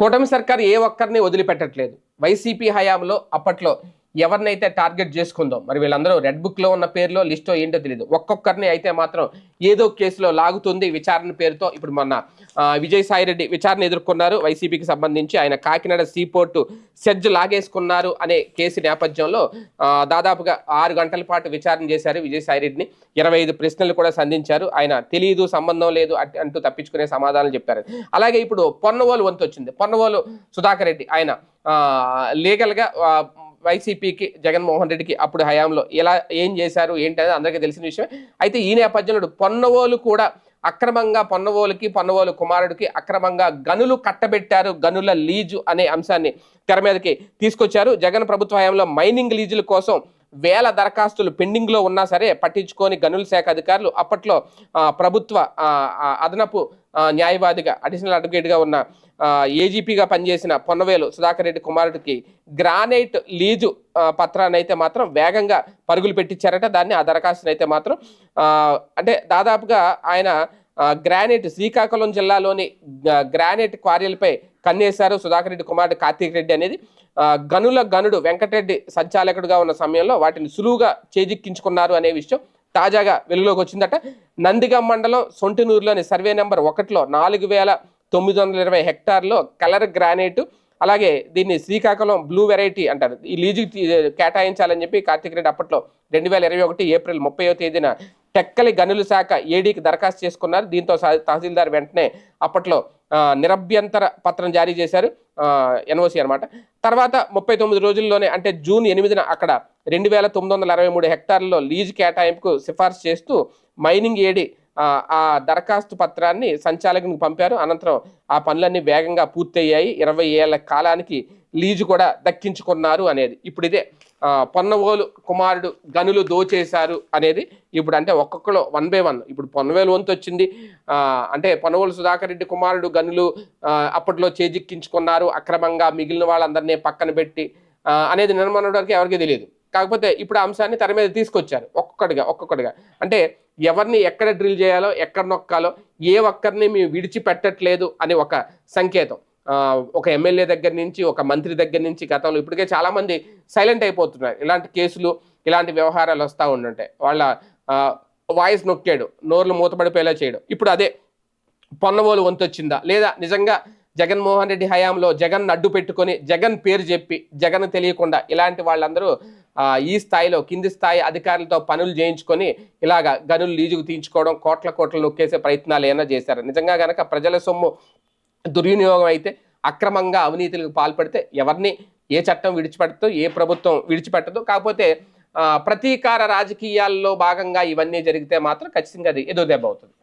కూటమి సర్కార్ ఏ ఒక్కరిని వదిలిపెట్టట్లేదు. వైసీపీ హయాంలో అప్పట్లో ఎవరినైతే టార్గెట్ చేసుకుందో మరి వీళ్ళందరూ రెడ్ బుక్లో ఉన్న పేర్లో లిస్టో ఏంటో తెలియదు ఒక్కొక్కరిని అయితే మాత్రం ఏదో కేసులో లాగుతుంది విచారణ పేరుతో. ఇప్పుడు మొన్న విజయసాయిరెడ్డి విజయసాయి రెడ్డి విచారణ ఎదుర్కొన్నారు. వైసీపీకి సంబంధించి ఆయన కాకినాడ సీపోర్టు సెడ్జ్ లాగేసుకున్నారు అనే కేసు నేపథ్యంలో దాదాపుగా ఆరు గంటల పాటు విచారణ చేశారు విజయసాయిరెడ్డిని. ఇరవై ఐదు ప్రశ్నలు కూడా సంధించారు. ఆయన తెలియదు సంబంధం లేదు అంటూ తప్పించుకునే సమాధానం చెప్పారు. అలాగే ఇప్పుడు పొన్నవోలు వంతు వచ్చింది పొన్నవోలు సుధాకర్ రెడ్డి ఆయన లీగల్గా వైసీపీకి జగన్మోహన్ రెడ్డికి అప్పుడు హయాంలో ఎలా ఏం చేశారు ఏంటనేది అందరికీ తెలిసిన విషయమే. అయితే ఈ నేపథ్యంలో పొన్నవోలు కూడా అక్రమంగా పొన్నవోలుకి పొన్నవోలు కుమారుడికి అక్రమంగా గనులు కట్టబెట్టారు. గనుల లీజు అనే అంశాన్ని తెర మీదకి తీసుకొచ్చారు. జగన్ ప్రభుత్వ హయాంలో మైనింగ్ లీజుల కోసం వేల దరఖాస్తులు పెండింగ్లో ఉన్నా సరే పట్టించుకొని గనుల శాఖ అధికారులు అప్పట్లో ప్రభుత్వ అదనపు న్యాయవాదిగా అడిషనల్ అడ్వకేట్గా ఉన్న ఏజీపీగా పనిచేసిన పొన్నవేలు సుధాకర్ రెడ్డి కుమారుడికి గ్రానైట్ లీజు పత్రాన్ని అయితే మాత్రం వేగంగా పరుగులు పెట్టించారట దాన్ని ఆ దరఖాస్తుని అయితే మాత్రం అంటే దాదాపుగా ఆయన గ్రానైట్ శ్రీకాకుళం జిల్లాలోని గ్రానైట్ క్వారీలపై కన్నేశారు సుధాకర్ రెడ్డి కుమారుడు కార్తీక్ రెడ్డి అనేది. గనుల గనుడు వెంకటరెడ్డి సంచాలకుడుగా ఉన్న సమయంలో వాటిని సులువుగా చేజిక్కించుకున్నారు అనే విషయం తాజాగా వెలుగులోకి వచ్చిందట. నందిగం మండలం సొంటినూరులోని సర్వే నెంబర్ ఒకటిలో నాలుగు వేల తొమ్మిది వందల ఇరవై హెక్టార్లో కలర్ గ్రానైట్ అలాగే దీన్ని శ్రీకాకుళం బ్లూ వెరైటీ అంటారు. ఈ లీజు కేటాయించాలని చెప్పి కార్తీక్ రెడ్డి అప్పట్లో రెండు వేల ఇరవై ఒకటి ఏప్రిల్ ముప్పైవ తేదీన టెక్కలి గనుల శాఖ ఏడీకి దరఖాస్తు చేసుకున్నారు. దీంతో సా- తహసీల్దార్ వెంటనే అప్పట్లో నిరభ్యంతర పత్రం జారీ చేశారు ఎన్ఓసి అనమాట తర్వాత ముప్పై తొమ్మిది రోజుల్లోనే అంటే జూన్ ఎనిమిదిన అక్కడ రెండు వేల తొమ్మిది వందల అరవై మూడు హెక్టార్లలో లీజు కేటాయింపుకు సిఫార్సు చేస్తూ మైనింగ్ ఏడి ఆ, దరఖాస్తు పత్రాన్ని సంచాలకునికి పంపారు. అనంతరం ఆ పనులన్నీ వేగంగా పూర్తయ్యాయి. ఇరవై ఏళ్ళ కాలానికి లీజు కూడా దక్కించుకున్నారు అనేది. ఇప్పుడు ఇదే పొన్నవోలు కుమారుడు గనులు దోచేశారు అనేది ఇప్పుడు అంటే ఒక్కొక్కరు వన్ బై వన్. ఇప్పుడు పొన్నవేలు వంతు వచ్చింది. అంటే పొన్నవోలు సుధాకర్ రెడ్డి కుమారుడు గనులు అప్పట్లో చేజిక్కించుకున్నారు. అక్రమంగా మిగిలిన వాళ్ళందరినీ పక్కన పెట్టి అనేది అనేది వరకు ఎవరికీ తెలియదు. కాకపోతే ఇప్పుడు ఆ అంశాన్ని తెర మీద తీసుకొచ్చారు. ఒక్కొక్కటిగా ఒక్కొక్కటిగా అంటే ఎవరిని ఎక్కడ డ్రిల్ చేయాలో ఎక్కడ నొక్కాలో ఏ ఒక్కరిని మేము విడిచిపెట్టట్లేదు అని ఒక సంకేతం. ఒక ఎమ్మెల్యే దగ్గర నుంచి ఒక మంత్రి దగ్గర నుంచి గతంలో ఇప్పటికే చాలామంది సైలెంట్ అయిపోతున్నారు. ఇలాంటి కేసులు ఇలాంటి వ్యవహారాలు వస్తూ ఉండుంటాయి వాళ్ళ వాయిస్ నొక్కాడు నోర్లు మూతపడిపోయేలా చేయడం. ఇప్పుడు అదే పొన్నవోలు వంతు వచ్చిందా లేదా నిజంగా జగన్మోహన్ రెడ్డి హయాంలో జగన్ అడ్డు పెట్టుకొని జగన్ పేరు చెప్పి జగన్ తెలియకుండా ఇలాంటి వాళ్ళందరూ ఈ స్థాయిలో కింది స్థాయి అధికారులతో పనులు చేయించుకొని ఇలాగా గనులు లీజుకు తీయించుకోవడం కోట్ల కోట్లు నొక్కేసే ప్రయత్నాలు ఏమైనా చేశారు? నిజంగా గనక ప్రజల సొమ్ము దుర్వినియోగం అయితే అక్రమంగా అవినీతులకు పాల్పడితే ఎవరిని ఏ చట్టం విడిచిపెడతో ఏ ప్రభుత్వం విడిచిపెట్టదు కాకపోతే ప్రతీకార రాజకీయాల్లో భాగంగా ఇవన్నీ జరిగితే మాత్రం ఖచ్చితంగా అది ఎదో దెబ్బ అవుతుంది.